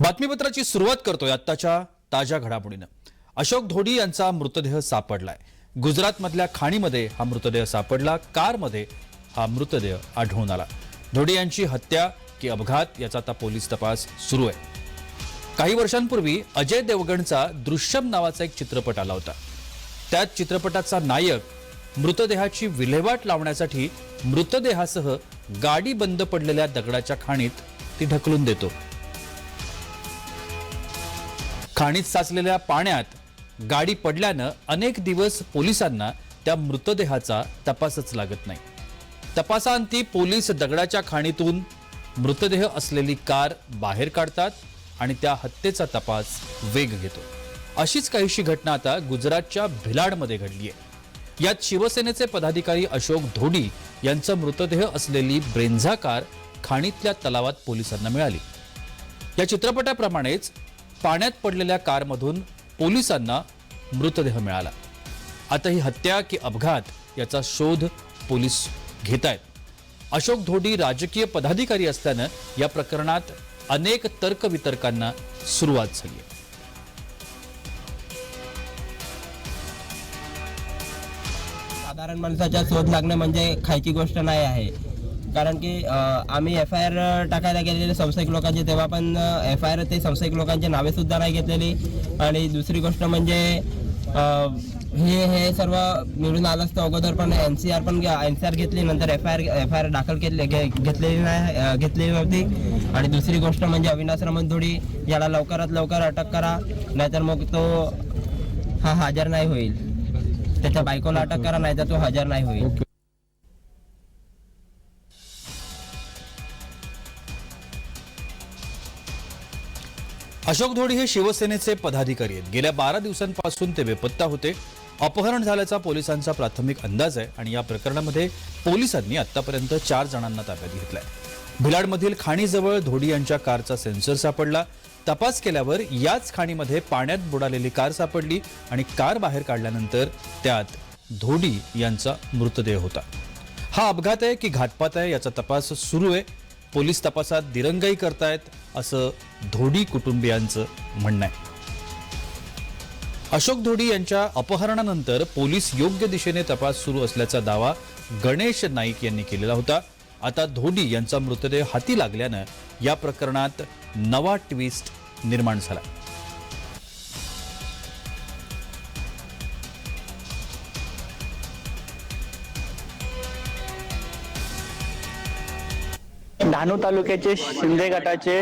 बातमीपत्राची सुरुवात करतोय आत्ताच्या ताज्या घडामोडीनं. अशोक धोडी यांचा मृतदेह सापडलाय. गुजरातमधल्या खाणीमध्ये हा मृतदेह सापडला. कारमध्ये हा मृतदेह आढळून आला. धोडी यांची हत्या की अपघात याचा आता पोलीस तपास सुरू आहे. काही वर्षांपूर्वी अजय देवगणचा दृश्यम नावाचा एक चित्रपट आला होता. त्यात चित्रपटाचा नायक मृतदेहाची विल्हेवाट लावण्यासाठी मृतदेहासह गाडी बंद पडलेल्या दगडाच्या खाणीत ती ढकलून देतो. खाणीत साचलेल्या पाण्यात गाडी पडल्यानं अनेक दिवस पोलिसांना त्या मृतदेहाचा तपासच लागत नाही. तपासांती पोलीस दगडाच्या खाणीतून मृतदेह असलेली कार बाहेर काढतात आणि त्या हत्येचा तपास वेग घेतो. अशीच काहीशी घटना आता गुजरातच्या भिलाडमध्ये घडली आहे. यात शिवसेनेचे पदाधिकारी अशोक धोडी यांचा मृतदेह असलेली ब्रेंझा कार खाणीतल्या तलावात पोलिसांना मिळाली. या चित्रपटाप्रमाणेच पाण्यात पडलेल्या कारमधून पोलिसांना मृतदेह मिळाला. आता ही हत्या की अपघात याचा शोध पोलीस घेत आहेत अशोक धोडी राजकीय पदाधिकारी असल्यानं या प्रकरणात अनेक तर्कवितर्कांना सुरुवात झाली आहे. साधारण माणसाचा शोध लागणं म्हणजे खायची गोष्ट नाही आहे. कारण की आम्ही एफ आय आर टाकायला गेलेले संशयिक लोकांचे तेव्हा पण एफ आय आर ते संशयिक लोकांचे नावे सुद्धा नाही घेतलेली. आणि दुसरी गोष्ट म्हणजे हे हे सर्व मिळून आलं असतं अगोदर पण एन सी आर पण एन सी आर घेतली नंतर F I R F I R दाखल केले घे- घेतलेली नाही घेतलेली नव्हती. आणि दुसरी गोष्ट म्हणजे अविनाश रमणधोडी याला लवकरात लवकर अटक करा नाहीतर मग तो हा हजर नाही होईल. त्याच्या बायकोला अटक करा नाही तर तो हजर नाही होईल. अशोक धोडी हे शिवसेनेचे पदाधिकारी आहेत. गेल्या बारा दिवसांपासून ते बेपत्ता होते. अपहरण झाल्याचा पोलिसांचा प्राथमिक अंदाज आहे आणि या प्रकरणामध्ये पोलिसांनी आतापर्यंत चार जणांना ताब्यात घेतलाय. भिलाडमधील खाणीजवळ धोडी यांच्या कारचा सेन्सर सापडला. तपास केल्यावर याच खाणीमध्ये पाण्यात बुडालेली कार सापडली आणि कार बाहेर काढल्यानंतर त्यात धोडी यांचा मृतदेह होता. हा अपघात आहे की घातपात आहे याचा तपास सुरू आहे. पोलीस तपासात दिरंगाई करतायत असं धोडी कुटुंबियांचं म्हणणं आहे. अशोक धोडी यांच्या अपहरणानंतर पोलीस योग्य दिशेने तपास सुरू असल्याचा दावा गणेश नाईक यांनी केलेला होता. आता धोडी यांचा मृतदेह हाती लागल्यानं या प्रकरणात नवा ट्विस्ट निर्माण झाला डहाणू तालुक्याचे शिंदे गटाचे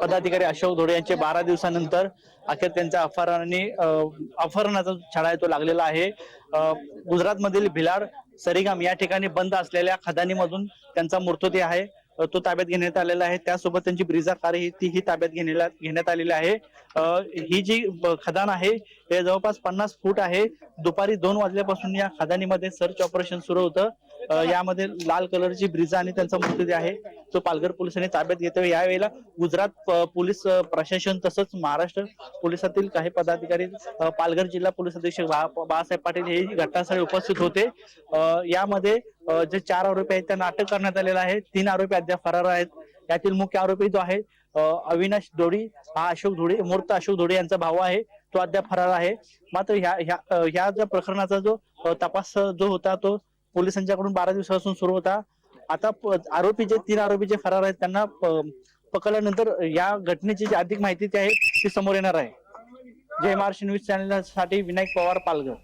पदाधिकारी अशोक धोडे यांचे बारा दिवसानंतर अखेर त्यांच्या अपहरणाने अपहरणाचा छडा आहे तो लागलेला आहे. गुजरातमधील भिलाड सरीगाम या ठिकाणी बंद असलेल्या खदानीमधून त्यांचा मृतदेह आहे. तो ताब्यात घेण्यात आलेला आहे. त्यासोबत त्यांची ब्रिझा कार ही तीही ताब्यात घेण्याला घेण्यात आलेली आहे. अं, ही जी खदान आहे हे जवळपास पन्नास फूट आहे. दुपारी दोन वाजल्यापासून या खदानीमध्ये सर्च ऑपरेशन सुरू होतं. यामध्ये लाल कलरची ब्रिजा आणि त्यांचा मृतदेह आहे. तो पालघर पोलिसांनी ताब्यात घेतोय. यावेळेला गुजरात पोलीस प्रशासन तसंच महाराष्ट्र पोलिसातील काही पदाधिकारी पालघर जिल्हा पोलीस अधीक्षक बाळासाहेब पाटील हे घटनास्थळी उपस्थित होते. यामध्ये जे चार आरोपी आहेत त्यांना अटक करण्यात आलेला आहे. तीन आरोपी अद्याप फरार आहेत. यातील मुख्य आरोपी जो आहे अविनाश धोडी हा अशोक धोडे मूर्त अशोक धोडे यांचा भाऊ आहे. तो अद्याप फरार आहे. मात्र ह्या ह्या ह्या ज्या प्रकरणाचा जो तपास जो होता तो पोलिसांच्याकडून बारा दिवसापासून सुरू होता. आता आरोपी जे तीन आरोपी जे फरार आहेत त्यांना पकडल्यानंतर या घटनेची जी अधिक माहिती ती आहे ती समोर येणार आहे. जय महाराष्ट्र न्यूज चॅनलसाठी विनायक पवार पालघर.